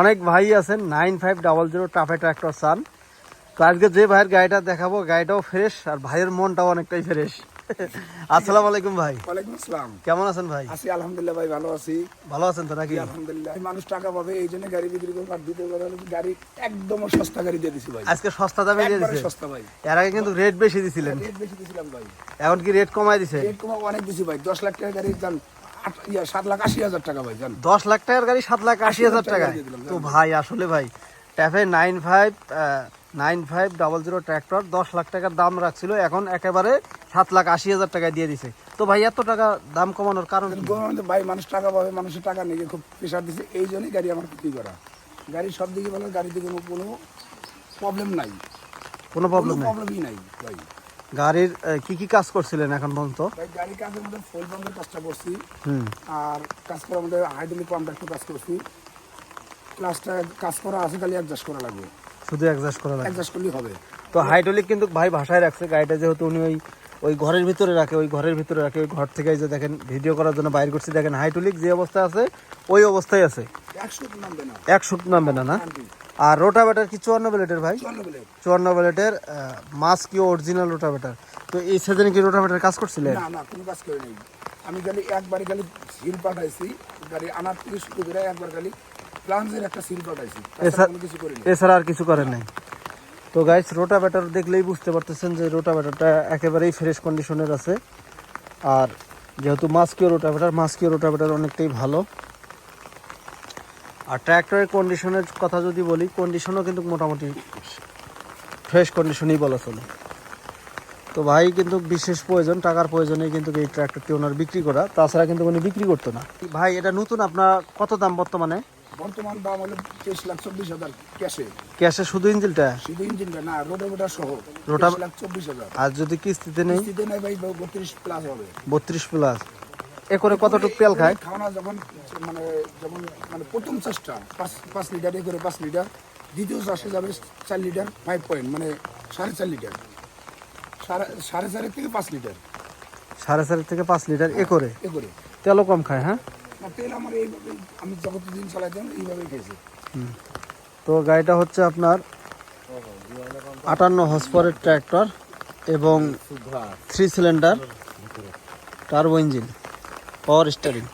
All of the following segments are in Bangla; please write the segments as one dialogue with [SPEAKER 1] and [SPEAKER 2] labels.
[SPEAKER 1] অনেক ভাই আছেন nine five double zero TAFE tractor চান তো আজকে যে ভাইয়ের গাড়িটা দেখাবো গাড়িটাও ফ্রেশ আর ভাইয়ের মনটাও অনেকটাই ফ্রেশ আসসালামু আলাইকুম ভাই।
[SPEAKER 2] ওয়ালাইকুম আসসালাম।
[SPEAKER 1] কেমন আছেন ভাই?
[SPEAKER 2] আছি আলহামদুলিল্লাহ ভাই ভালো আছি।
[SPEAKER 1] ভালো আছেন তো নাকি?
[SPEAKER 2] আলহামদুলিল্লাহ। মানুষ টাকা পাবে এই জন্য গাড়ি বিক্রি করব আর দ্বিতীয় কথা গাড়ি একদম সস্তা গাড়ি দিয়ে দিছি ভাই।
[SPEAKER 1] আজকে সস্তা দামে দিয়ে দিছে?
[SPEAKER 2] সস্তা ভাই।
[SPEAKER 1] এর আগে কিন্তু রেট বেশি দিছিলেন।
[SPEAKER 2] রেট বেশি দিছিলাম ভাই।
[SPEAKER 1] এখন কি রেট কমাই দিছে?
[SPEAKER 2] রেট কমা অনেক দিছি ভাই। দশ লাখ টাকা গাড়ি ইয়া, সাত লাখ আশি হাজার টাকা ভাই জান
[SPEAKER 1] দশ লাখ টাকার গাড়ি সাত লাখ আশি হাজার টাকা তো ভাই আসলে ভাই TAFE nine five nine five double zero tractor দশ লাখ টাকার দাম রাখছিল এখন একেবারে সাত লাখ আশি হাজার টাকায় দিয়ে দিছে। তো ভাই এত টাকা দাম কমানোর কারণ
[SPEAKER 2] ভাই মানুষ টাকা পাবে মানুষের টাকা নিয়ে খুব প্রেশার দিছে এই জন্যই গাড়ি আমার বিক্রি করা। গাড়ি সব দিকে ভালো গাড়ি দিকে কোনো- কোনো প্রবলেম নাই।
[SPEAKER 1] কোনো প্রবলেম
[SPEAKER 2] প্রবলেমই নাই ভাই।
[SPEAKER 1] গাড়ির কি কি কাজ করছিলেন এখন পর্যন্ত?
[SPEAKER 2] ভাই গাড়ি কাজের মধ্যে ফুল পাম্পের কাজটা করছি। আর কাজ করার মধ্যে হাইড্রোলিক পাম্পটা একটু কাজ করছি। ক্লাসটা কাজ করা আছে খালি অ্যাডজাস্ট করা লাগবে।
[SPEAKER 1] শুধু অ্যাডজাস্ট করা লাগে
[SPEAKER 2] অ্যাডজাস্ট করলেই হবে।
[SPEAKER 1] তো হাইড্রোলিক কিন্তু ভাই ভাষায় রাখছে গাড়িটা যেহেতু উনি ওই ওই ঘরের ভিতরে রাখে ওই ঘরের ভিতরে রাখে ওই ঘর থেকে যে দেখেন ভিডিও করার জন্য বাইর করছি দেখেন হাইড্রোলিক যে অবস্থায় আছে ওই অবস্থায় আছে।
[SPEAKER 2] একশো নামবে না।
[SPEAKER 1] এক সুট নামবে না না? আর রোটাভেটার কি চুয়ান্ন ব্লেডের ভাই?
[SPEAKER 2] চুয়ান্ন বলে
[SPEAKER 1] চুয়ান্ন ব্লেডের মাস কি অরিজিনাল রোটাভেটার। তো এই সিজনে কি রোটাভেটার কাজ করছিলেন?
[SPEAKER 2] না না কোনো কাজ করে নেই আমি খালি একবার খালি সিল পাঠাইছি গাড়ি আনার থেকে শুরু করে একবার খালি প্লান্সের একটা সিল পাঠাইছি। কিছু করিনি।
[SPEAKER 1] এছাড়া আর কিছু করেন নাই। তো গাইস রোটাভেটার দেখলেই বুঝতে পারতেছেন যে রোটাভেটারটা একেবারেই ফ্রেশ কন্ডিশনের আছে। আর যেহেতু মাস্কিও রোটাভেটার মাস্কিও রোটাভেটার অনেকটাই ভালো। আর ট্র্যাক্টরের কন্ডিশনের কথা যদি বলি কন্ডিশনও কিন্তু মোটামুটি ফ্রেশ কন্ডিশনই বলা চলে। তো ভাই কিন্তু বিশেষ প্রয়োজন টাকার প্রয়োজনে কিন্তু এই ট্র্যাক্টরটি ওনার বিক্রি করা। তাছাড়া কিন্তু উনি বিক্রি করতো না। ভাই এটা নতুন আপনার কত দাম বর্তমানে?
[SPEAKER 2] বর্তমান দাম হলো তেইশ লাখ চব্বিশ হাজার ক্যাশে।
[SPEAKER 1] ক্যাশে শুধু ইঞ্জিনটা?
[SPEAKER 2] শুধু ইঞ্জিনটা না সহ।
[SPEAKER 1] রোটা-
[SPEAKER 2] লাখ চব্বিশ হাজার।
[SPEAKER 1] আর যদি কিস্তিতে নেই?
[SPEAKER 2] কিস্তিতে নেই ভাই বত্রিশ প্লাস হবে।
[SPEAKER 1] বত্রিশ প্লাস এ করে কতটুকু তেল খায়?
[SPEAKER 2] খাওয়ানো যখন মানে যেমন মানে প্রথম চাষটা পাঁচ পাঁচ লিটার এ করে পাঁচ লিটার দ্বিতীয় চাষে যাবে চার লিটার ফাইভ পয়েন্ট মানে সাড়ে চার লিটার। সাড়ে সাড়ে চারের থেকে পাঁচ লিটার।
[SPEAKER 1] সাড়ে চার থেকে পাঁচ লিটার এ করে
[SPEAKER 2] এ করে
[SPEAKER 1] তেলও কম খায় হ্যাঁ?
[SPEAKER 2] না তেল আমার এইভাবে আমি যত দিন চালাইতাম এইভাবেই খেয়েছি
[SPEAKER 1] তো গাড়িটা হচ্ছে আপনার আটান্ন হসপরের ট্র্যাক্টর এবং three cylinder turbo engine. Power steering.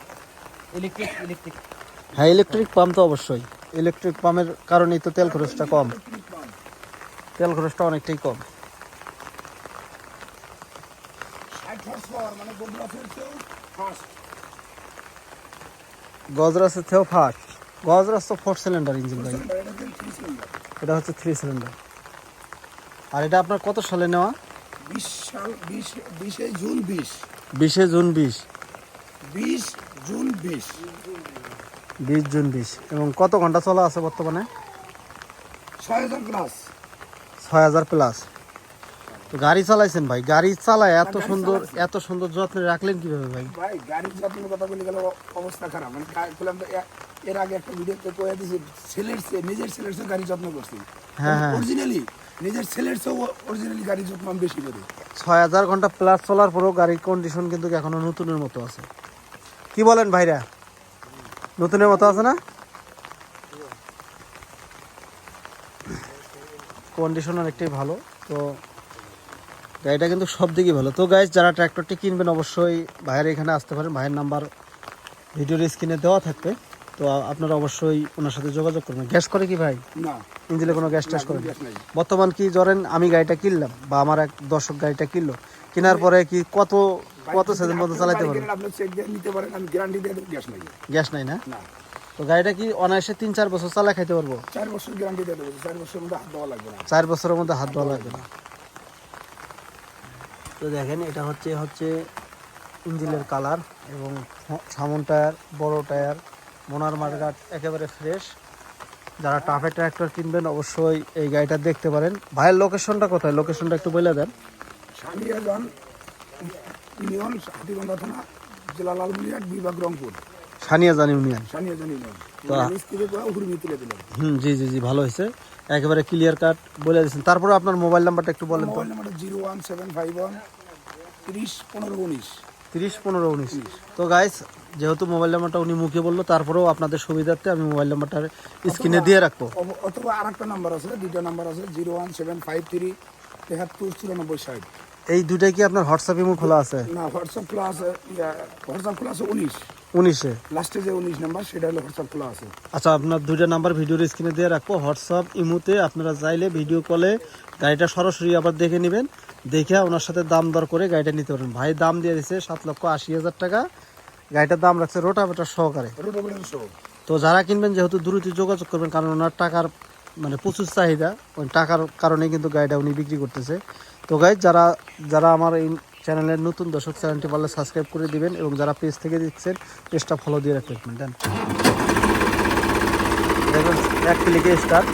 [SPEAKER 1] হ্যাঁ ইলেকট্রিক পাম্প তো অবশ্যই। ইলেকট্রিক পাম্পের কারণেই তো তেল খরচটা কম। তেল খরচটা অনেকটাই কম।
[SPEAKER 2] মানে
[SPEAKER 1] গজরাসের থেকেও ফাস্ট গজরাস তো ফোর সিলিন্ডার ইঞ্জিন
[SPEAKER 2] সিলিন্ডার
[SPEAKER 1] এটা হচ্ছে থ্রি সিলিন্ডার আর এটা আপনার কত সালে নেওয়া?
[SPEAKER 2] বিশ সাল বিশ বিশে জুন বিশ।
[SPEAKER 1] বিশে জুন বিশ।
[SPEAKER 2] বিশ জুন বিশ।
[SPEAKER 1] বিশ জুন বিশ। এবং কত ঘণ্টা চলা আছে বর্তমানে?
[SPEAKER 2] ছয় হাজার প্লাস
[SPEAKER 1] ছয় হাজার প্লাস তো গাড়ি চালাইছেন ভাই গাড়ি চালায় এত সুন্দর এত সুন্দর যত্নে রাখলেন কীভাবে ভাই?
[SPEAKER 2] ভাই গাড়ির যত্নের কথা বলে গেল অবস্থা খারাপ। মানে বললাম এর আগে একটা ভিডিওতে কয়ে দিয়েছি ছেলের চেয়ে নিজের ছেলের চেয়ে গাড়ি যত্ন করছি।
[SPEAKER 1] হ্যাঁ, হ্যাঁ।
[SPEAKER 2] অরিজিনালি নিজের ছেলের অরিজিনালি গাড়ি যত্ন বেশি করি।
[SPEAKER 1] ছয় হাজার ঘণ্টা প্লাস চলার পরেও গাড়ির কন্ডিশন কিন্তু এখনও নতুনের মতো আছে। কি বলেন ভাইরা? নতুনের মতো আছে না? কন্ডিশন অনেকটাই ভালো তো গাড়িটা কিন্তু সব দিকে ভালো। তো গাইজ যারা ট্র্যাক্টরটি কিনবেন অবশ্যই ভাইয়ের এখানে আসতে পারেন। ভাইয়ের নাম্বার ভিডিওর স্ক্রিনে দেওয়া থাকবে। তো আপনারা অবশ্যই ওনার সাথে যোগাযোগ করবেন। গ্যাস করে কি ভাই?
[SPEAKER 2] না।
[SPEAKER 1] ইঞ্জিনে কোনো গ্যাস ট্যাস করে না? বর্তমান কি ধরেন আমি গাড়িটা কিনলাম বা আমার এক দর্শক গাড়িটা কিনলো। কেনার পরে কি কত কত সেদিন মতো চালাতে পারবে?
[SPEAKER 2] আপনি চেক দিয়ে নিতে পারেন আমি গ্যারান্টি দিয়ে দেবো গ্যাস নাই।
[SPEAKER 1] গ্যাস নাই না? তো গাড়িটা কি অনায়াসে তিন চার বছর চালা খাইতে পারব?
[SPEAKER 2] চার বছর গ্যারান্টি দিয়ে দেবো চার বছরের মধ্যে হাত দেওয়া লাগবে না।
[SPEAKER 1] চার বছরের মধ্যে হাত দেওয়া লাগবে না। তো দেখেন এটা হচ্ছে হচ্ছে ইঞ্জিনের কালার এবং সামন টায়ার বড় টায়ার মোনার মার্গাট একেবারে ফ্রেশ যারা টাফে ট্র্যাক্টর কিনবেন অবশ্যই এই গাড়িটা দেখতে পারেন। ভাইয়ের লোকেশনটা কোথায়? লোকেশনটা একটু বলে দেন।
[SPEAKER 2] সামিয়াগঞ্জ ইউনিয়ন হাতিবান্ধা থানা জেলা লালমনিরহাট বিভাগ রংপুর।
[SPEAKER 1] সানিয়াজান ইউনিয়ন। হুম জি জি জি ভালো হয়েছে। একেবারে ক্লিয়ার কাট বলে তারপরে আপনার মোবাইল নাম্বারটা একটু বলেন
[SPEAKER 2] mobile zero one seven five one তিরিশ পনেরো উনিশ।
[SPEAKER 1] তিরিশ পনেরো উনিশ। তো গাইস যেহেতু মোবাইল নাম্বারটা উনি মুখে বলল তারপরেও আপনাদের সুবিধার্থে আমি মোবাইল নাম্বারটা স্ক্রিনে দিয়ে রাখব।
[SPEAKER 2] অথবা আর একটা নাম্বার আছে দুইটা নাম্বার আছে zero one seven five three তেহাত্তর চুরানব্বই ষাট।
[SPEAKER 1] এই দুটাই কি আপনার হোয়াটসঅ্যাপ ইমো খোলা আছে?
[SPEAKER 2] না হোয়াটসঅ্যাপ খোলা আছে হোয়াটসঅ্যাপ খোলা আছে উনিশ।
[SPEAKER 1] উনিশে?
[SPEAKER 2] লাস্টে যে উনিশ নাম্বার সেটা হলো হোয়াটসঅ্যাপ খোলা আছে।
[SPEAKER 1] আচ্ছা আপনার দুইটা নাম্বার ভিডিওর স্ক্রিনে দিয়ে রাখব। হোয়াটসঅ্যাপ ইমোতে আপনারা চাইলে ভিডিও কলে গাড়িটা সরাসরি আবার দেখে নেবেন। দেখে ওনার সাথে দাম দর করে গাড়িটা নিতে পারবেন। ভাই দাম দিয়ে দিচ্ছে সাত লক্ষ আশি হাজার টাকা। গাড়িটার দাম রাখছে রোটাভেটার সহকারে। তো যারা কিনবেন যেহেতু দ্রুত যোগাযোগ করবেন কারণ ওনার টাকার মানে প্রচুর চাহিদা ওই টাকার কারণে কিন্তু গাড়িটা উনি বিক্রি করতেছে। তো গাই যারা যারা আমার এই চ্যানেলের নতুন দর্শক চ্যানেলটি পারলে সাবস্ক্রাইব করে দিবেন এবং যারা পেজ থেকে দিচ্ছেন পেজটা ফলো দিয়ে রাখবেন। দেন দেখবেন এক ক্লিকে স্টার্ট